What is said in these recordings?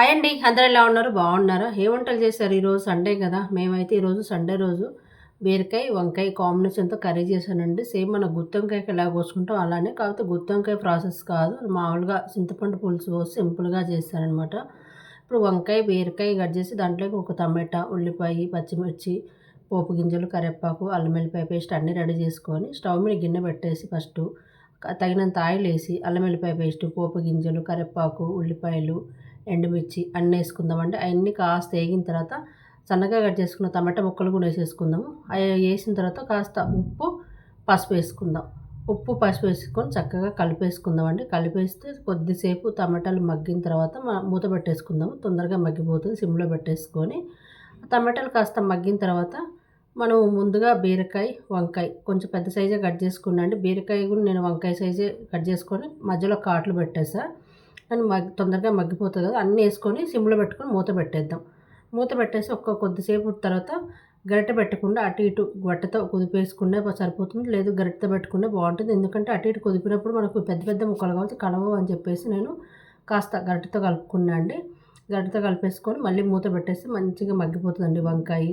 Hi అండి అందరు ఎలా ఉన్నారు? బాగున్నారా? ఏ వంటలు చేశారు ఈరోజు? సండే కదా. మేమైతే ఈరోజు సండే రోజు బీరకాయ వంకాయ కాంబినేషన్తో కర్రీ చేశానండి. సేమ్ మన గుత్తొంకాయకి ఎలా కోసుకుంటాం అలానే కాకపోతే గుత్తొంకాయ ప్రాసెస్ కాదు. మామూలుగా చింతపండు పులుసు పోసి సింపుల్గా చేశానమాట ఇప్పుడు వంకాయ బీరకాయ కట్ చేసి దాంట్లోకి ఒక టమాటా ఉల్లిపాయ పచ్చిమిర్చి పోపు గింజలు కరివేపాకు అల్లం వెల్లిపాయ పేస్ట్ అన్నీ రెడీ చేసుకొని స్టవ్ మీద గిన్నె పెట్టేసి ఫస్ట్ తగినంత ఆయిల్ వేసి అల్లం వెల్లిపాయ పేస్ట్ పోపు గింజలు కరివేపాకు ఉల్లిపాయలు ఎండుమిర్చి అన్నీ వేసుకుందామండి. అవన్నీ కాస్త వేగిన తర్వాత సన్నగా కట్ చేసుకున్న టమాటా ముక్కలు కూడా వేసేసుకుందాము. అవి వేసిన తర్వాత కాస్త ఉప్పు పసుపు వేసుకుందాం. ఉప్పు పసుపు వేసుకొని చక్కగా కలిపేసుకుందామండి. కలిపేస్తే కొద్దిసేపు టమాటాలు మగ్గిన తర్వాత మూత పెట్టేసుకుందాము. తొందరగా మగ్గిపోతుంది. సిమ్లో పెట్టేసుకొని టమాటాలు కాస్త మగ్గిన తర్వాత మనం ముందుగా బీరకాయ వంకాయ కొంచెం పెద్ద సైజే కట్ చేసుకున్నా అండి బీరకాయ కూడా నేను వంకాయ సైజే కట్ చేసుకొని మధ్యలో కాట్లు పెట్టేసా. అని మగ్ తొందరగా మగ్గిపోతుంది కదా అన్నీ వేసుకొని సిమ్లో పెట్టుకొని మూత పెట్టేద్దాం. మూత పెట్టేసి ఒక్క కొద్దిసేపు తర్వాత గరిటె పెట్టకుండా అటు ఇటు గట్టతో కుదిపేసుకునే సరిపోతుంది. లేదు గరిటెతో పెట్టుకునే బాగుంటుంది. ఎందుకంటే అటు ఇటు కుదిపినప్పుడు మనకు పెద్ద పెద్ద ముక్కలు కాబట్టి కలవ అని చెప్పేసి నేను కాస్త గరిటెతో కలుపుకున్నా అండి. గరిటెతో కలిపేసుకొని మళ్ళీ మూత పెట్టేసి మంచిగా మగ్గిపోతుందండి. వంకాయ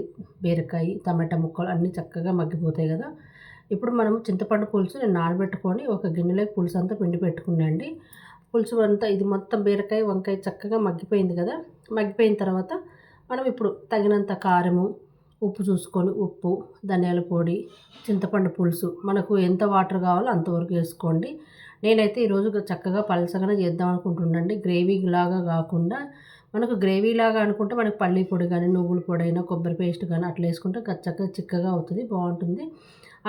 బీరకాయ టమాటా ముక్కలు అన్నీ చక్కగా మగ్గిపోతాయి కదా. ఇప్పుడు మనం చింతపండు పులుసు నేను నానబెట్టుకొని ఒక గిన్నెలో పులుసు అంతా పిండి పెట్టుకున్నాండి పులుసు అంతా ఇది మొత్తం బీరకాయ వంకాయ చక్కగా మగ్గిపోయింది కదా. మగ్గిపోయిన తర్వాత మనం ఇప్పుడు తగినంత కారము ఉప్పు చూసుకొని ఉప్పు ధనియాల పొడి చింతపండు పులుసు మనకు ఎంత వాటర్ కావాలో అంతవరకు వేసుకోండి. నేనైతే ఈరోజు చక్కగా పలసగానే చేద్దాం అనుకుంటుండండి. గ్రేవీ లాగా కాకుండా మనకు గ్రేవీ లాగా అనుకుంటే మనకు పల్లి పొడి కానీ నువ్వుల పొడి అయినా కొబ్బరి పేస్ట్ కానీ అట్లా వేసుకుంటే చక్కగా చిక్కగా అవుతుంది బాగుంటుంది.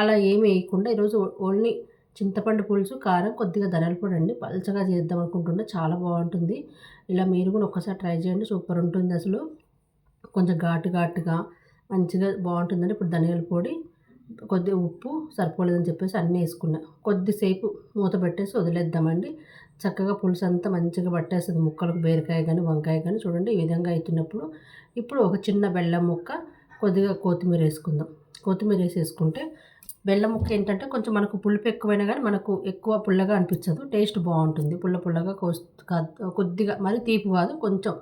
అలా ఏమి వేయకుండా ఈరోజు ఓన్లీ చింతపండు పులుసు కారం కొద్దిగా ధనియాల పొడి అండి. పలచగా చేద్దాం అనుకుంటుంటే చాలా బాగుంటుంది. ఇలా మీరు కూడా ఒక్కసారి ట్రై చేయండి. సూపర్ ఉంటుంది అసలు. కొంచెం ఘాటు ఘాటుగా మంచిగా బాగుంటుందండి. ఇప్పుడు ధనియాల పొడి కొద్దిగా ఉప్పు సరిపోలేదని చెప్పేసి అన్నీ వేసుకున్నా. కొద్దిసేపు మూత పెట్టేసి వదిలేద్దామండి. చక్కగా పులుసు అంతా మంచిగా పట్టేస్తుంది. ముక్కలకు బీరకాయ కానీ వంకాయ కానీ చూడండి. ఈ విధంగా అవుతున్నప్పుడు ఇప్పుడు ఒక చిన్న బెల్లం ముక్క కొద్దిగా కొత్తిమీర వేసుకుందాం. కొత్తిమీర వేసేసుకుంటే బెల్లం ముక్క ఏంటంటే కొంచెం మనకు పులుపు ఎక్కువైనా కానీ మనకు ఎక్కువ పుల్లగా అనిపించదు. టేస్ట్ బాగుంటుంది. పుల్ల పుల్లగా కొద్దిగా మరి తీపి కాదు కొంచెం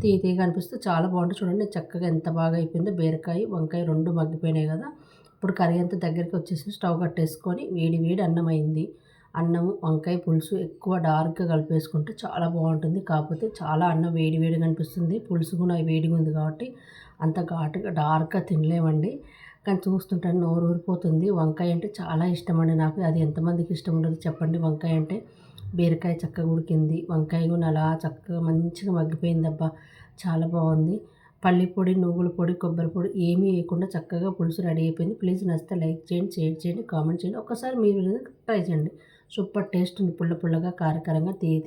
తీ తీగా అనిపిస్తే చాలా బాగుంటుంది. చూడండి చక్కగా ఎంత బాగా అయిపోయిందో. బీరకాయ వంకాయ రెండు మగ్గిపోయినాయి కదా. ఇప్పుడు కర్రీ అంతా దగ్గరికి వచ్చేసి స్టవ్ కట్టేసుకొని వేడి వేడి అన్నం అయింది. అన్నము వంకాయ పులుసు ఎక్కువ డార్క్గా కలిపేసుకుంటే చాలా బాగుంటుంది. కాకపోతే చాలా అన్నం వేడి వేడిగా అనిపిస్తుంది. పులుసు కూడా వేడిగా ఉంది కాబట్టి అంత ఘాటుగా డార్క్గా తినలేమండి. కానీ చూస్తుంటే నోరు ఊరిపోతుంది. వంకాయ అంటే చాలా ఇష్టం అండి నాకు. అది ఎంతమందికి ఇష్టం ఉండదు చెప్పండి. వంకాయ అంటే బీరకాయ చక్కగా ఉడికింది. వంకాయ కూడా అలా చక్కగా మంచిగా మగ్గిపోయింది అబ్బా చాలా బాగుంది. పల్లి పొడి నువ్వుల పొడి కొబ్బరి పొడి ఏమీ వేయకుండా చక్కగా పులుసు రెడీ అయిపోయింది. ప్లీజ్ నచ్చితే లైక్ చేయండి షేర్ చేయండి కామెంట్ చేయండి. ఒకసారి మీరు ట్రై చేయండి. సూపర్ టేస్ట్ ఉంది. పుల్ల పుల్లగా కారకరంగా తీయ